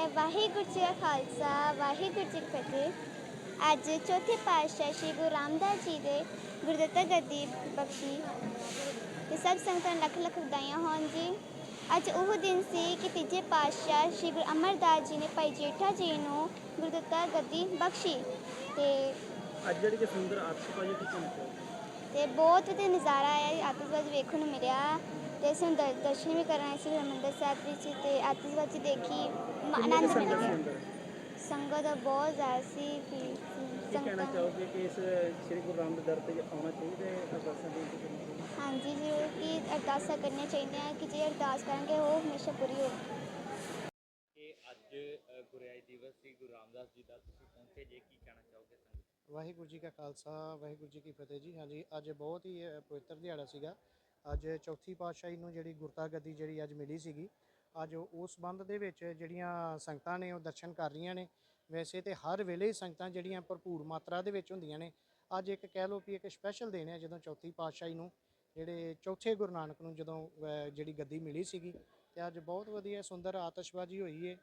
ਹੈ ਵਾਹਿਗੁਰੂ ਜੀ ਕਾ ਖਾਲਸਾ ਵਾਹਿਗੁਰੂ ਜੀ ਕੀ ਫਤਿਹ। ਅੱਜ ਚੌਥੇ ਪਾਤਸ਼ਾਹ ਸ੍ਰੀ ਗੁਰੂ ਰਾਮਦਾਸ ਜੀ ਦੇ ਗੁਰਦੱਤਾ ਗੱਦੀ ਬਖਸ਼ੀ ਤੇ ਸਭ ਸੰਗਤਾਂ ਲੱਖ ਲੱਖ ਵਧਾਈਆਂ ਹੋਣ ਜੀ। ਅੱਜ ਉਹ ਦਿਨ ਸੀ ਕਿ ਤੀਜੇ ਪਾਤਸ਼ਾਹ ਸ੍ਰੀ ਗੁਰੂ ਅਮਰਦਾਸ ਜੀ ਨੇ ਭਾਈ ਜੇਠਾ ਜੀ ਨੂੰ ਗੁਰਦੱਤਾ ਗੱਦੀ ਬਖਸ਼ੀ। ਤੇ ਅੱਜ ਜਿਹੜੀ ਕਿ ਸੁੰਦਰ ਆਤਿਸ਼ਬਾਜ਼ੀ ਚਮਕ ਤੇ ਬਹੁਤ ਵਧੀਆ ਨਜ਼ਾਰਾ ਆਇਆ ਆਤਿਸ਼ਬਾਜ਼ੀ ਵੇਖਣ ਨੂੰ ਮਿਲਿਆ। ਤੇ ਅਸੀਂ ਦਰਸ਼ਨ ਵੀ ਕਰਨ ਆਏ ਸੀ ਹਰਿਮੰਦਰ ਸਾਹਿਬ ਵਿੱਚ ਤੇ ਆਤਿਸ਼ਬਾਜ਼ੀ ਦੇਖੀ। ਆਨੰਦ ਮਿਲ ਗਿਆ। ਸੰਗਤ ਦਾ ਬਹੁਤ ਜ਼ਿਆਦਾ ਸੀ ਕਿ ਕੀ ਕਹਿਣਾ ਸੰਗਤਾਂ। ਚਾਹੋਗੇ ਕਿ ਇਸ ਸ੍ਰੀ ਗੁਰੂ ਰਾਮਦਾਸ ਦਰ ਤੇ ਆਉਣਾ ਚਾਹੀਦਾ ਹੈ ਅਰਦਾਸਾਂ ਦੀ ਹਾਂਜੀ ਜ਼ਰੂਰ ਕਿ ਅਰਦਾਸਾਂ ਕਰਨੀਆਂ ਚਾਹੀਦੀਆਂ ਕਿ ਜੇ ਅਰਦਾਸ ਕਰਾਂਗੇ ਉਹ ਹਮੇਸ਼ਾ ਪੂਰੀ ਹੋਵੇ ਕਿ ਅੱਜ ਅ, ਗੁਰਿਆਈ ਦਿਵਸ ਸੀ ਗੁਰੂ ਰਾਮਦਾਸ ਜੀ ਦਾ ਤੁਸੀਂ ਪਹੁੰਚੇ ਜੇ ਕੀ ਕਹਿਣਾ ਚਾਹੋਗੇ ਸੰਗਤ? ਵਾਹਿਗੁਰੂ ਜੀ ਕਾ ਖਾਲਸਾ ਵਾਹਿਗੁਰੂ ਜੀ ਕੀ ਫਤਿਹ ਜੀ। ਹਾਂਜੀ ਅੱਜ ਬਹੁਤ ਹੀ ਅ, ਪਵਿੱਤਰ ਦਿਹਾੜਾ ਸੀਗਾ। ਅੱਜ ਚੌਥੀ ਪਾਤਸ਼ਾਹੀ ਨੂੰ ਜਿਹੜੀ ਗੁਰਤਾ ਗੱਦੀ ਜਿਹੜੀ ਅੱਜ ਮਿਲੀ ਸੀਗੀ ਅੱਜ ਉਸ ਸੰਬੰਧ ਦੇ ਵਿੱਚ ਜਿਹੜੀਆਂ ਸੰਗਤਾਂ ਨੇ ਉਹ ਦਰਸ਼ਨ ਕਰ ਰਹੀਆਂ ਨੇ। ਵੈਸੇ ਤੇ ਹਰ ਵੇਲੇ ਸੰਗਤਾਂ ਜਿਹੜੀਆਂ ਭਰਪੂਰ ਮਾਤਰਾ ਦੇ ਵਿੱਚ ਹੁੰਦੀਆਂ ਨੇ। ਅੱਜ ਇੱਕ ਕਹਿ ਲਓ ਵੀ ਇੱਕ ਸਪੈਸ਼ਲ ਦਿਨ ਹੈ ਜਦੋਂ ਚੌਥੀ ਪਾਤਸ਼ਾਹੀ ਨੂੰ, ਜਿਹੜੇ ਚੌਥੇ ਗੁਰੂ ਨਾਨਕ ਨੂੰ ਜਦੋਂ ਜਿਹੜੀ ਗੱਦੀ ਮਿਲੀ ਸੀਗੀ ਤੇ ਅੱਜ ਬਹੁਤ ਵਧੀਆ ਸੁੰਦਰ ਆਤਿਸ਼ਬਾਜ਼ੀ ਹੋਈ ਹੈ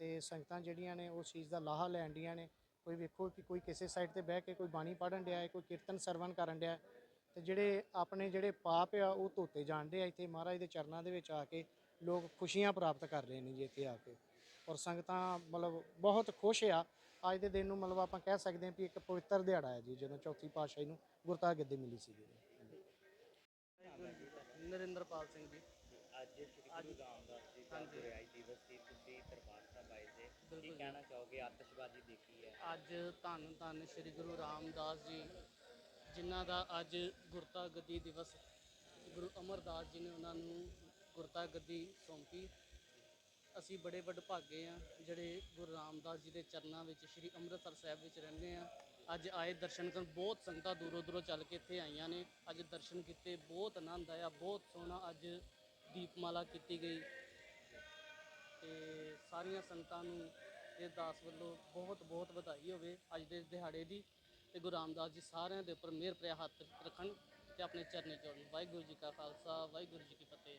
ਤੇ ਸੰਗਤਾਂ ਜਿਹੜੀਆਂ ਨੇ ਉਸ ਚੀਜ਼ ਦਾ ਲਾਹਾ ਲੈਣ ਡੀਆਂ ਨੇ। ਕੋਈ ਵੇਖੋ ਕਿ ਕੋਈ ਕਿਸੇ ਸਾਈਡ ਤੇ ਬਹਿ ਕੇ ਕੋਈ ਬਾਣੀ ਪੜਨ ਡਿਆ ਹੈ ਕੋਈ ਕੀਰਤਨ ਸਰਵਣ ਕਰਨ ਡਿਆ ਹੈ ਤੇ ਜਿਹੜੇ ਆਪਣੇ ਜਿਹੜੇ ਪਾਪ ਆ ਉਹ ਧੋਤੇ ਜਾਣਦੇ ਆ। ਇੱਥੇ ਮਹਾਰਾਜ ਦੇ ਚਰਨਾਂ ਦੇ ਵਿੱਚ ਆ ਕੇ ਲੋਕ ਖੁਸ਼ੀਆਂ ਪ੍ਰਾਪਤ ਕਰ ਰਹੇ ਨੇ ਜੀ ਇੱਥੇ ਆ ਕੇ। ਔਰ ਸੰਗਤਾਂ ਮਤਲਬ ਬਹੁਤ ਖੁਸ਼ ਆ। ਅੱਜ ਦੇ ਦਿਨ ਨੂੰ ਮਤਲਬ ਆਪਾਂ ਕਹਿ ਸਕਦੇ ਹਾਂ ਵੀ ਇੱਕ ਪਵਿੱਤਰ ਦਿਹਾੜਾ ਹੈ ਜੀ ਜਦੋਂ ਚੌਥੀ ਪਾਤਸ਼ਾਹੀ ਨੂੰ ਗੁਰਤਾ ਗੱਦੀ ਮਿਲੀ ਸੀ ਜੀ। ਨਰਿੰਦਰਪਾਲ ਸਿੰਘ ਜੀ। ਅੱਜ ਸ੍ਰੀ ਗੁਰੂ ਰਾਮਦਾਸ ਜੀ ਦਾ ਗੁਰਿਆਈ ਦਿਵਸ ਸੀ ਤੁਸੀਂ ਦਰਬਾਰ ਸਾਹਿਬ ਆਏ ਜੇ ਕੀ। ਕਹਿਣਾ ਚਾਹੋਗੇ? ਆਤਿਸ਼ਬਾਜ਼ੀ ਦੇਖੀ ਹੈ। ਅੱਜ ਧੰਨ ਧੰਨ ਸ੍ਰੀ ਗੁਰੂ ਰਾਮਦਾਸ ਜੀ ਜਿਨ੍ਹਾਂ ਦਾ ਅੱਜ ਗੁਰਤਾ ਗੱਦੀ ਦਿਵਸ ਗੁਰੂ ਅਮਰਦਾਸ ਜੀ ਨੇ ਉਹਨਾਂ ਨੂੰ ਗੁਰਤਾ ਗੱਦੀ ਸੌਂਪੀ। ਅਸੀਂ ਬੜੇ ਵਡਭਾਗੇ ਆ, ਜਿਹੜੇ ਗੁਰੂ ਰਾਮਦਾਸ ਜੀ ਦੇ ਚਰਨਾਂ ਵਿੱਚ, ਸ੍ਰੀ ਅੰਮ੍ਰਿਤਸਰ ਸਾਹਿਬ ਵਿੱਚ ਰਹਿੰਦੇ ਆ। ਅੱਜ ਆਏ ਦਰਸ਼ਨ ਕਰਨ, ਬਹੁਤ ਸੰਗਤਾਂ ਦੂਰੋਂ ਦੂਰੋਂ ਚੱਲ ਕੇ ਇੱਥੇ ਆਈਆਂ ਨੇ। ਅੱਜ ਦਰਸ਼ਨ ਕੀਤੇ, ਬਹੁਤ ਆਨੰਦ ਆਇਆ, ਬਹੁਤ ਸੋਹਣਾ ਅੱਜ ਦੀਪਮਾਲਾ ਕੀਤੀ ਗਈ। ਤੇ ਸਾਰੀਆਂ ਸੰਗਤਾਂ ਨੂੰ ਇਹ ਦਾਸ ਵੱਲੋਂ ਬਹੁਤ ਬਹੁਤ ਵਧਾਈ ਹੋਵੇ ਅੱਜ ਦੇ ਦਿਹਾੜੇ ਦੀ। ਤੇ ਗੁਰੂ ਰਾਮਦਾਸ ਜੀ ਸਾਰਿਆਂ ਦੇ ਉੱਪਰ ਮਿਹਰ ਭਰਿਆ ਹੱਥ ਰੱਖਣ ਤੇ ਆਪਣੇ ਚਰਨੇ ਚੋਣ ਵਾਹਿਗੁਰੂ ਜੀ ਕਾ ਖਾਲਸਾ, ਵਾਹਿਗੁਰੂ ਜੀ ਕੀ ਫਤਿਹ।